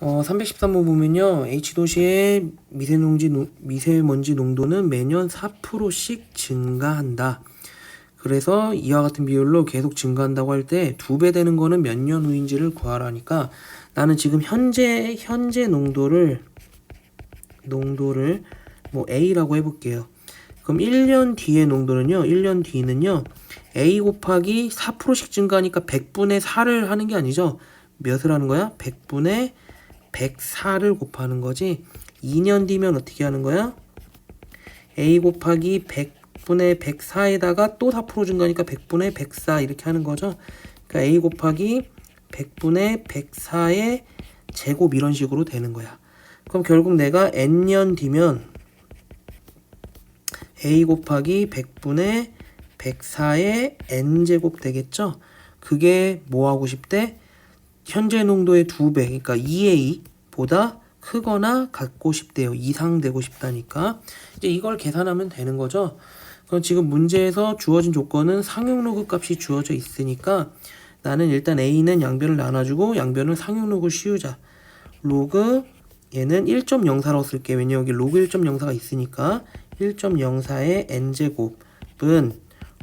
어, 313번 보면요. H도시의 미세농지, 농- 미세먼지 농도는 매년 4%씩 증가한다. 그래서 이와 같은 비율로 계속 증가한다고 할 때 두 배 되는 거는 몇 년 후인지를 구하라니까 나는 지금 현재 현재 농도를 농도를 뭐 A라고 해볼게요. 그럼 1년 뒤의 농도는요. 1년 뒤는요. A 곱하기 4%씩 증가하니까 100분의 4를 하는 게 아니죠. 몇을 하는 거야? 100분의 104를 곱하는 거지. 2년 뒤면 어떻게 하는 거야? A 곱하기 100분의 104에다가 또 4% 증가하니까 100분의 104 이렇게 하는 거죠. 그러니까 A 곱하기 100분의 104의 제곱 이런 식으로 되는 거야. 그럼 결국 내가 n년 뒤면 a 곱하기 100분의 104의 n제곱 되겠죠? 그게 뭐 하고 싶대? 현재 농도의 두 배, 그러니까 2a보다 크거나 같고 싶대요. 이상 되고 싶다니까. 이제 이걸 계산하면 되는 거죠. 그럼 지금 문제에서 주어진 조건은 상용로그 값이 주어져 있으니까 나는 일단 a는 양변을 나눠주고 양변을 상용로그 씌우자. 로그 얘는 1.04라고 쓸게. 왜냐 여기 로그 1.04가 있으니까 1.04의 n제곱은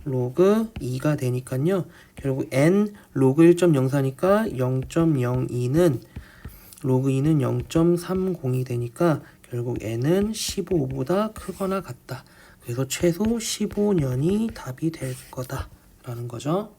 로그 2가 되니까요. 결국 n 로그 1.04니까 0.02는 로그 2는 0.30이 되니까 결국 n은 15보다 크거나 같다. 그래서 최소 15년이 답이 될 거다라는 거죠.